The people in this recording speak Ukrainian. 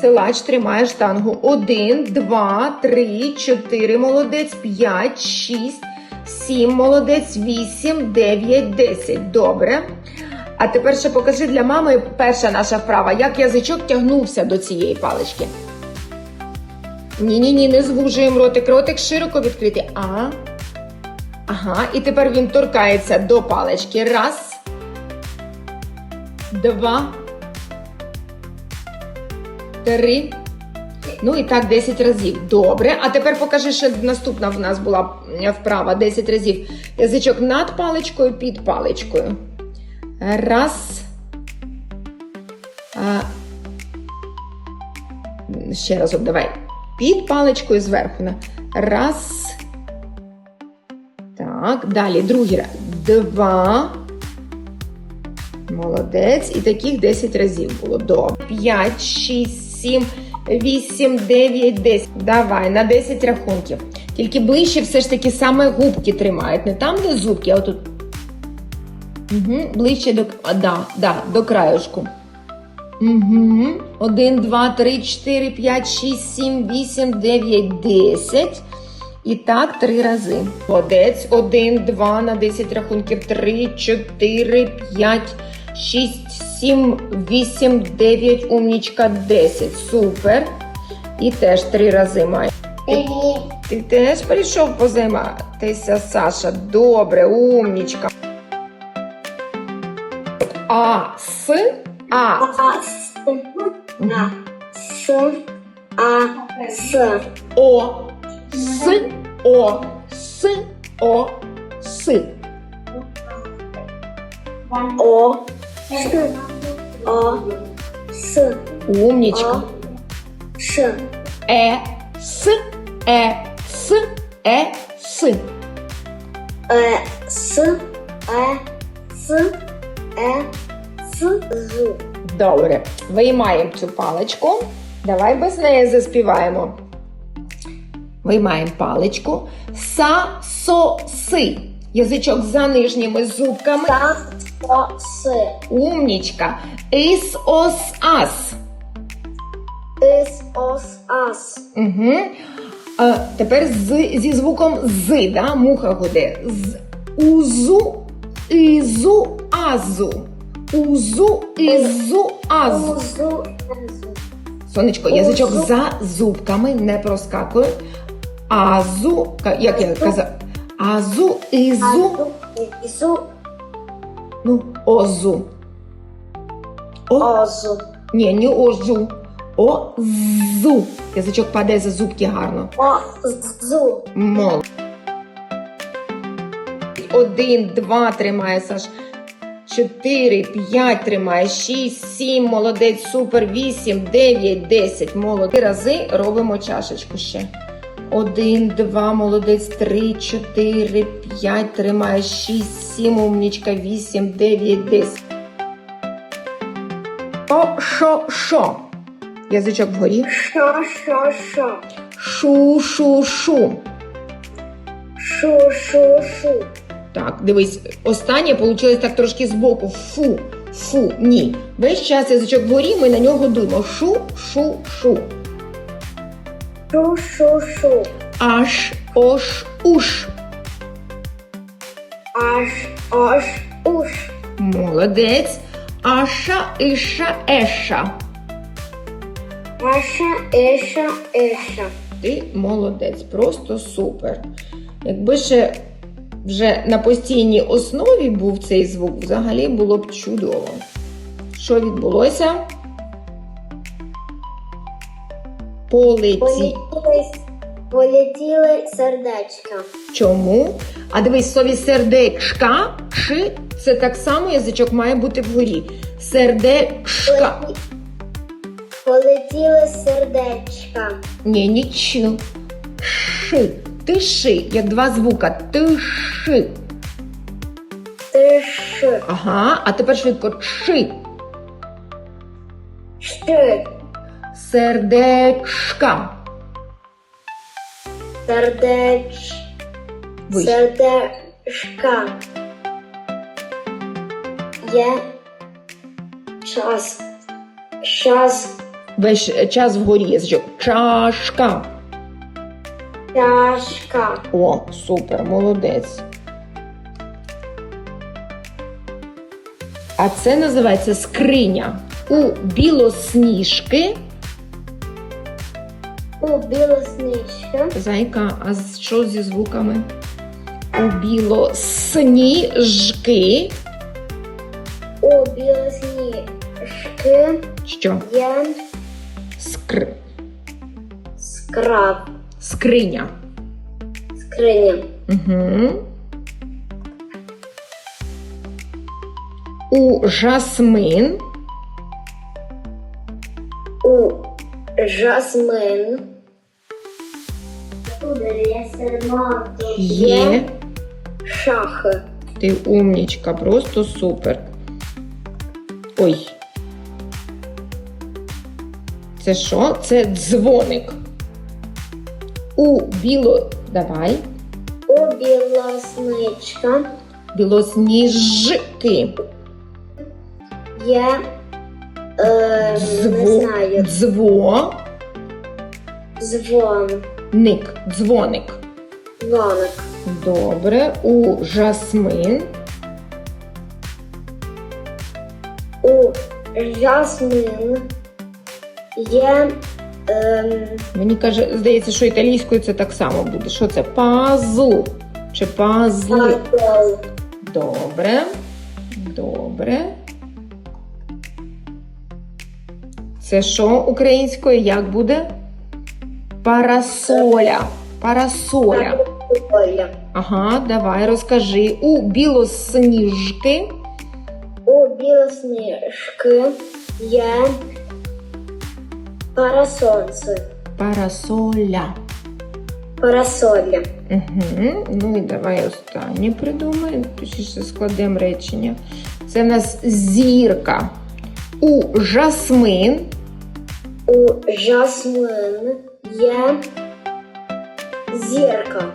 Силач тримає штангу. Один, два, три, чотири. Молодець. П'ять, шість, сім. Молодець. Вісім, дев'ять, десять. Добре. А тепер ще покажи для мами перша наша вправа, як язичок тягнувся до цієї палички. Ні, ні, ні, не звужуємо ротик. Ротик широко відкритий. А. Ага, і тепер він торкається до палички. Раз. Два. Три. Ну і так 10 разів. Добре. А тепер покажи, що наступна в нас була вправа 10 разів. Язичок над паличкою, під паличкою. Раз. А, ще разок давай. Під паличкою зверху. Раз. Так, далі другий раз. Два. Молодець. І таких 10 разів було. Добре. 5, 6, 7, 8, 9, 10. Давай, на 10 рахунків. Тільки ближче все ж таки саме губки тримають. Не там, де зубки, а отут. Угу, ближче до, а, да, да, до краюшку. Угу. 1, 2, 3, 4, 5, 6, 7, 8, 9, 10. І так три рази. Молодець. 1, 2 на 10 рахунків. 3, 4, 5, 6, 7, 8, 9, умнічка, 10. Супер. І теж три рази має. Ти теж прийшов позайматися, Саша. Добре, умнічка. А, С, А, С, А, С, О, С, О, С, О, С. О, С, О, С, Умнічка. Ш, Е, С, Е, С, Е, С. Э, С, Э, С, Э, С, З. Добре. Виймаємо цю паличку. Давай без неї заспіваємо. Виймаємо паличку. Са, со, си. Язичок за нижніми зубками. Та, Со, С, Умнічка. Ис, ос, ас. Ис, Ос, Ас. Угу. А, тепер з, зі звуком з, да? муха гуде. З, узу, ізу, азу. Узу, ізу, азу. Узу, Зу. Сонечко, язичок Узу. за зубками не проскакує. Азу, ка- як я казав, азу, ізу, Азу, Ізу, озу. О, Озу. ні, не озу. Озу. Язичок падає за зубки гарно. Озу. Мол. Один, два тримає Саш. Чотири, п'ять тримає, шість, сім, молодець, супер, вісім, дев'ять, десять. Молодець. Рази робимо чашечку ще. Один, два, молодець, три, чотири, п'ять, тримає, шість, сім, умнічка, вісім, дев'ять, десять. О, шо, шо. Язичок вгорі. Шо, шо, шо. Шу, шу, шу. Шу, шу, шу. Так, дивись, останнє вийшло так трошки збоку. Фу, фу, ні. Весь час язичок вгорі, ми на нього дуємо. Шу, шу, шу. Шу, шу, шу. Аш, ош, уш. Аж, аж, уж. Молодець. Аша, іша, еша. Аша, еша, еша. Ти молодець, просто супер. Якби ще вже на постійній основі був цей звук, взагалі було б чудово. Що відбулося? Полеті. Полетіли, сердечка. Чому? А дивись, в слові сердечка, ши, це так само язичок має бути вгорі. Сердечка. Полеті- Полетіли сердечка. Ні, ні, чи. Ши. Ти ши, як два звука. Ти ши. Ти ш, Ага, а тепер швидко ши. щ, Сердечка. сердеч, Вище. сердечка. Є час. Щас Весь час вгорі язичок. Чашка. Чашка. О, супер, молодець. А це називається скриня. У білосніжки. У білосничка. Зайка, а що зі звуками? У білосніжки. У білоснички Що? є Скр... скраб. Скриня. Скриня. Угу. У жасмин. У жасмин. Є. Шахи. Ти умнічка, просто супер. Ой. Це що? Це дзвоник. У біло. Давай. У білосничка Білосніжки. є. Е, не Дзво. знаю. Дзвон. Дзвоник. Дзвоник. Добре. У жасмин. У жасмин є. Ем, Мені каже, здається, що італійською це так само буде. Що це? Пазл. Чи пазл. Добре. Добре. Це що українською? Як буде? Парасоля. Парасоля. Ага, давай розкажи. У білосніжки. У білоснежки є парасонце. Парасоля. Парасоля. Угу. Ну і давай останнє придумаємо. Точніше складемо речення. Це в нас зірка. У жасмин. У жасмин є зірка.